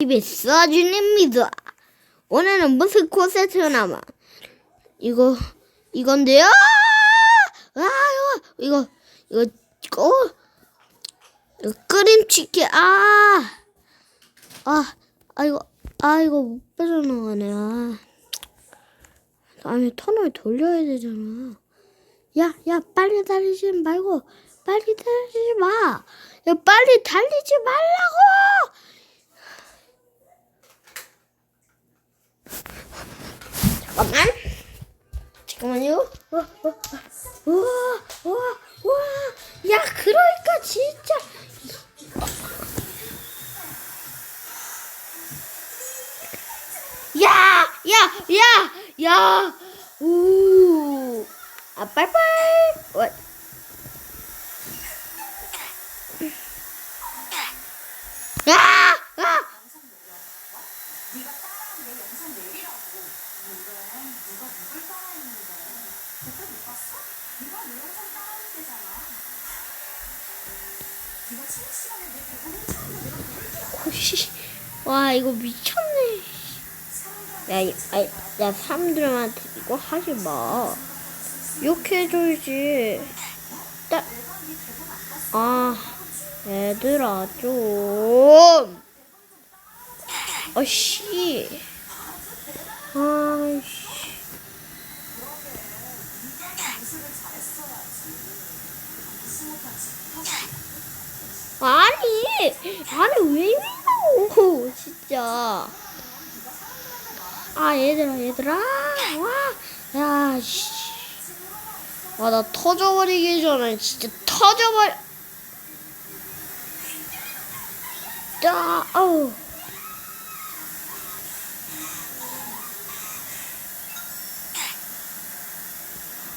집에 써준입니다. 오늘은 무슨 콘서트나마 이거 이건데요. 아 이거 이거 이거 어, 이거 끓임 치킨 아. 아, 아 이거 아 이거 못 빠져나가네. 아. 다음에 터널 돌려야 되잖아. 야, 야, 빨리 달리지 말고 빨리 달리지 마. 야, 빨리 달리지 말라고. 잠깐만. 잠깐만요. 와, 와, 와, 와, 와. 야, 그러니까 진짜. 야, 야, 야, 야. 우. 아, 빨빨. 와. 야! 아! 네가 따라한 내 영상 내리라고. 누가 누굴 따라했는데 그때 못 봤어? 네가 내 영상 따라할 때잖아. 네가 체육 시간에 내 대본 훔쳐온 거 내가 알아. 씨. 와, 이거 미쳤네. 야, 이- 야, 사람들한테 이거 하지 마. 따, 내가 네 대본 안 봤어. 아, 얘들아, 좀. 아씨. 아이씨. 연습을 잘했어야지. 스모까지 하고 아니, 아니, 왜 이러고, 진짜. 아, 얘들아, 얘들아. 와, 야, 씨. 와, 나 터져버리기 전에 진짜 터져버려. 자, 아우.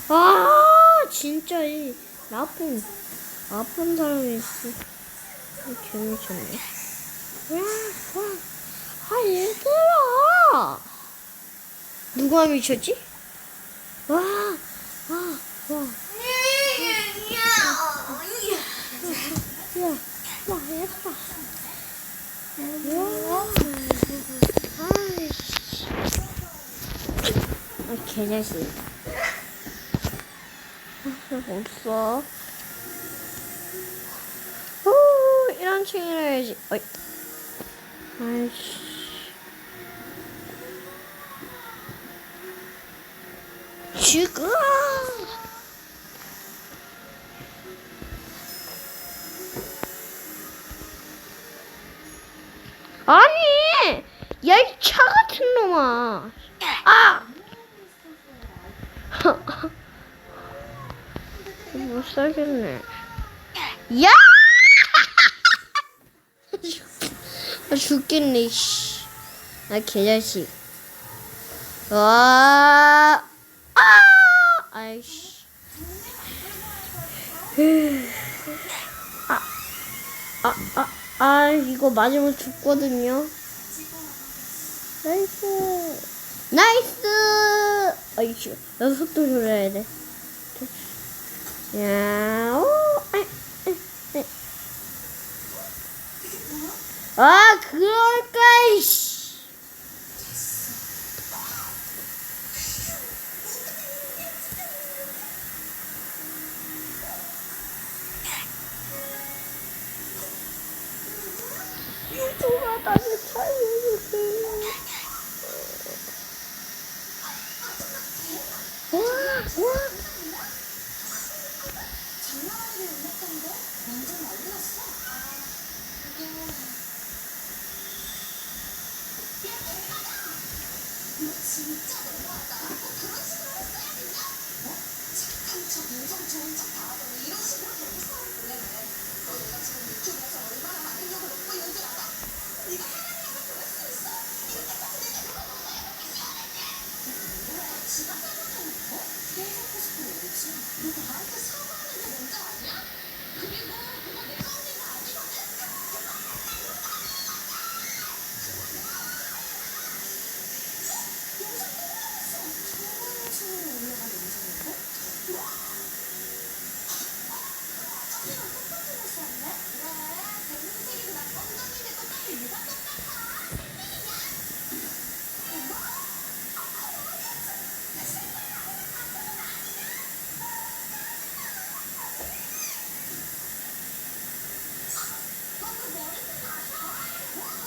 아, 진짜 이 나쁜, 나쁜 사람이 있어. 와, 아, 얘들아. 누가 미쳤지? 와, 와, 와. 야, 와, 얘들아. 와, 아이씨. 아, 개자식. 아, 없어. 이런 층이라 해야지. 어이. 아이씨. 죽어! 아니! 야, 이 차 같은 놈아! 아! 못 살겠네. 야! 아, 죽겠네, 씨. 나 개자식. 와, 아! 아이씨. 아, 아, 아, 아, 이거 맞으면 죽거든요. 나이스. 나이스! 아이씨, 나 속도 조절해야 돼. 야, 오, 아이, 아이, 아이. 아, 그럴까, 이씨. 누가 나를 살려주세요. 와, 와.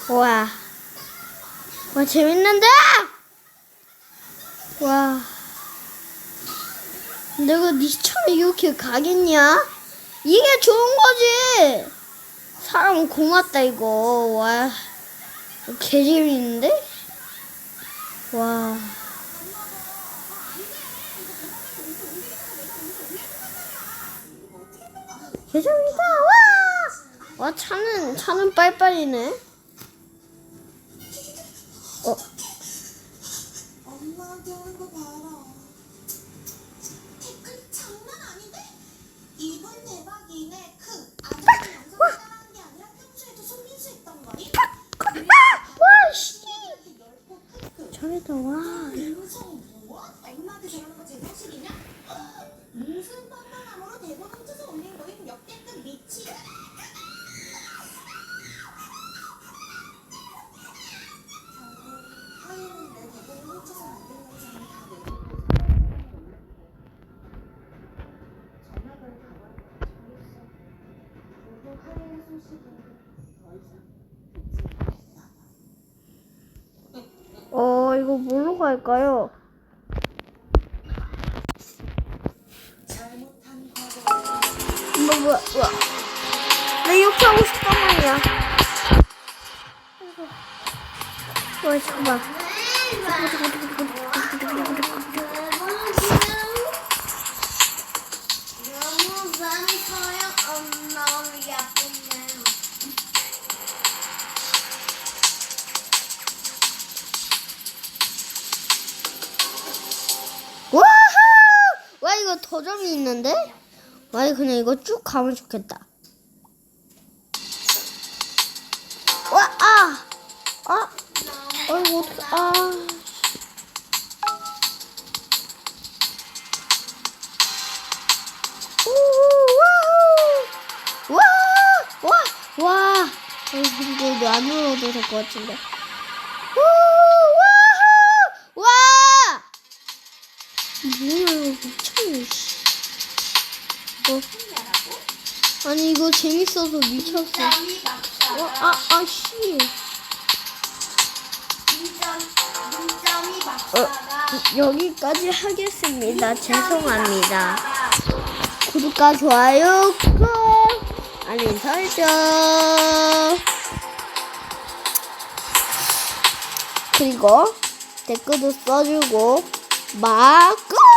와. 와, 재밌는데? 와. 내가 니처럼 이렇게 가겠냐? 이게 좋은 거지! 사람 고맙다, 이거. 와. 개 재밌는데? 와. 개 재밌다! 와! 와, 차는, 차는 빨빨이네. 어, 이거 뭘로 갈까요? 뭐, 뭐야, 뭐야. 나 이렇게 하고 싶단 말이야. 와, 잠깐만. 와우! 와, 이거 더 점이 있는데? 와, 이거 그냥 이거 쭉 가면 좋겠다. 와, 아! 아! 어, 이거 어떡해, 아. 와! 와! 와! 이거 안 눌러도 될 것 같은데. 우, 와우! 와! 뭐야 미쳤네 씨. 어? 아니 이거 재밌어서 미쳤어. 어, 아, 눈점 눈점이 어, 여기까지 하겠습니다. 죄송합니다. 구독과 좋아요 꾹. 알림 설정. 그리고 댓글도 써주고 막 꾹!